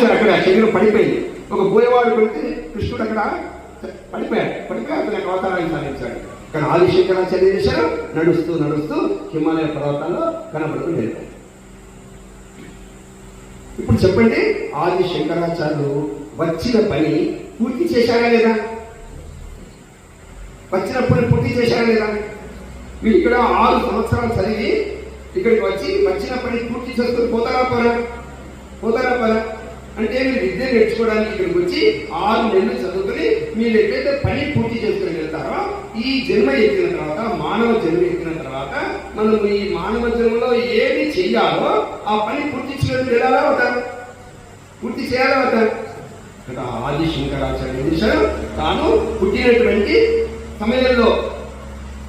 సాధించారు అక్కడ శరీరం పడిపోయింది. ఒక బోయవాడు పెడితే కృష్ణుడు అక్కడ పడిపోయాడు. పడిపోయి అతని యొక్క అవతారాన్ని సాధించాడు. కానీ ఆదిశంకరాచార్య చేశారు నడుస్తూ నడుస్తూ హిమాలయ పర్వతాల్లో కనబడుతూ వెళ్ళారు ఇప్పుడు చెప్పండి ఆది శంకరాచార్యులు వచ్చిన పని పూర్తి చేశారా లేదా? వచ్చిన పని పూర్తి చేశారా లేదా? మీరు ఇక్కడ ఆరు సంవత్సరాలు చదివి ఇక్కడికి వచ్చి వచ్చిన పని పూర్తి చేసుకుని పోతారా పోరా? పోతారా పోరా? అంటే మీరు విద్య నేర్చుకోవడానికి ఇక్కడికి వచ్చి ఆరు నెలలు చదువుకుని మీరు ఎక్కడైతే పని పూర్తి చేసుకుని వెళ్తారో ఈ జన్మ ఎక్కిన తర్వాత మానవ జన్మ ఎక్కిన తర్వాత మనం ఈ మానవ జన్మలో ఏమి చెయ్యాలో ఆ పని పూర్తి చేయడం వెళ్ళాలా అవుతారు? పూర్తి చేయాలా అవుతారు? ఇక్కడ ఆది శంకరాచార్య ఏం తాను పుట్టినటువంటి సమయంలో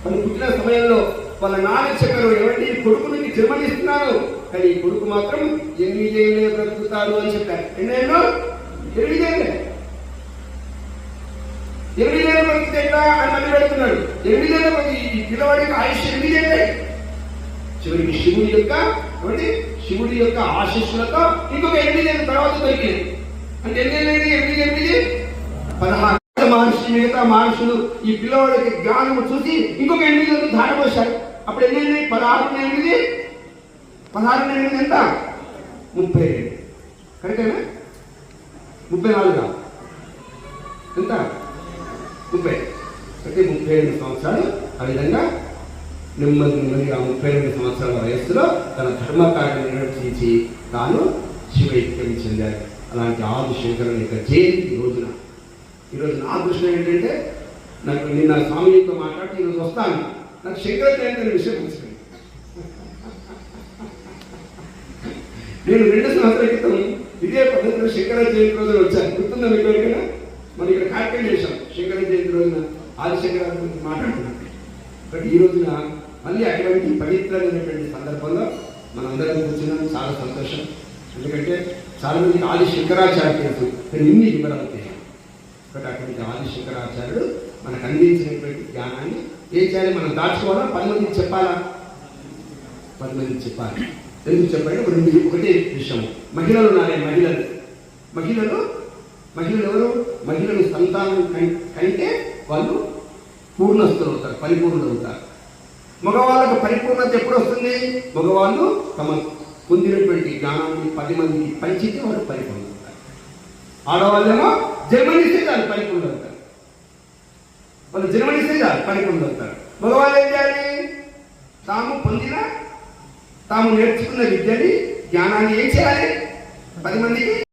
తను పుట్టిన సమయంలో వాళ్ళ నాన్న చెప్పారు ఏమంటే ఈ కొడుకునికి జన్మనిస్తున్నారు. కానీ ఈ కొడుకు మాత్రం ఎనిమిదేళ్ళే బ్రతుకుతాడు అని చెప్పారు. ఎన్నేళ్ళు ఎనిమిదేళ్ళే ఎనిమిదేళ్ళ బ్రతికితే ఎట్లా? అని మళ్ళీ పెడుతున్నాడు ఎనిమిదేళ్ళ బ్రతికి ఈ పిల్లవాడికి ఆయుష్ ఎనిమిదేళ్ళే చివరికి శివుడి యొక్క ఏమంటే శివుడి యొక్క ఆశీస్సులతో ఇంకొక ఎనిమిదేళ్ళ తర్వాత దొరికింది. అంటే ఎన్ని ఎనిమిది ఎనిమిది ఎనిమిది? పదహారు. మహర్షి మిగతా మహర్షులు ఈ పిల్లవాడికి జ్ఞానము చూసి ఇంకొక ఎనిమిది వందలు అప్పుడు ఎన్ని ఎనిమిది? పదహారు ఎనిమిది? పదహారు ఎనిమిది ఎంత? ముప్పై రెండు. కరెక్టేనా ముప్పై నాలుగు? ఎంత? ముప్పై. ప్రతి ముప్పై రెండు సంవత్సరాలు ఆ విధంగా నెమ్మది నెమ్మదిగా ముప్పై రెండు సంవత్సరాల వయస్సులో తన ధర్మకార్యం నిర్వర్తించి తాను శివైక్యం చెందారు. అలాంటి ఆది యొక్క జయంతి ఈ రోజున. ఈరోజు నా దృష్టి ఏంటంటే నాకు నిన్న స్వామితో మాట్లాడి ఈరోజు వస్తాను. నాకు శంకర జయంతి అనే విషయం తెలిసింది నేను రెండు సంవత్సరాల క్రితం ఇదే పద్ధతిలో శంకర జయంతి రోజున వచ్చాను. గుర్తుందా మీకు ఎవరికైనా? మనం ఇక్కడ కార్యక్రమం చేశాం. శంకర జయంతి రోజున ఆదిశంకర గురించి మాట్లాడుతున్నాం బట్ ఈ రోజున మళ్ళీ అటువంటి పవిత్రమైనటువంటి సందర్భంలో మనందరం కూర్చున్నాం. చాలా సంతోషం. ఎందుకంటే చాలా మందికి ఆది శంకరాచార్య తెలుసు ఇన్ని వివరాలు తెలియదు బట్ అటువంటి ఆది శంకరాచార్యుడు మనకు అందించినటువంటి జ్ఞానాన్ని ఏం చేయాలి మనం దాచుకోవాలా? పది మందికి చెప్పాలా? పది మందికి చెప్పాలి. ఎందుకు చెప్పండి రెండు ఒకటే విషయం మహిళలు ఉన్నారే మహిళలు. మహిళలు? మహిళలు ఎవరు? మహిళలు సంతానం కం- కంటే వాళ్ళు పూర్ణస్తులు అవుతారు పరిపూర్ణులు అవుతారు. మగవాళ్ళకు పరిపూర్ణత ఎప్పుడు వస్తుంది మగవాళ్ళు తమ పొందినటువంటి జ్ఞానాన్ని పది మందికి పంచితే వాళ్ళు పరిపూర్ణ అవుతారు. ఆడవాళ్ళేమో జన్మనిస్తే దాన్ని పరిపూర్ణ అవుతారు. వాళ్ళు జన్మనిస్తే చాలు పని పొందుతారు భగవాన్ ఏం చేయాలి? తాము పొందిన తాము నేర్చుకున్న విద్యని జ్ఞానాన్ని ఏం చేయాలి? పది మందికి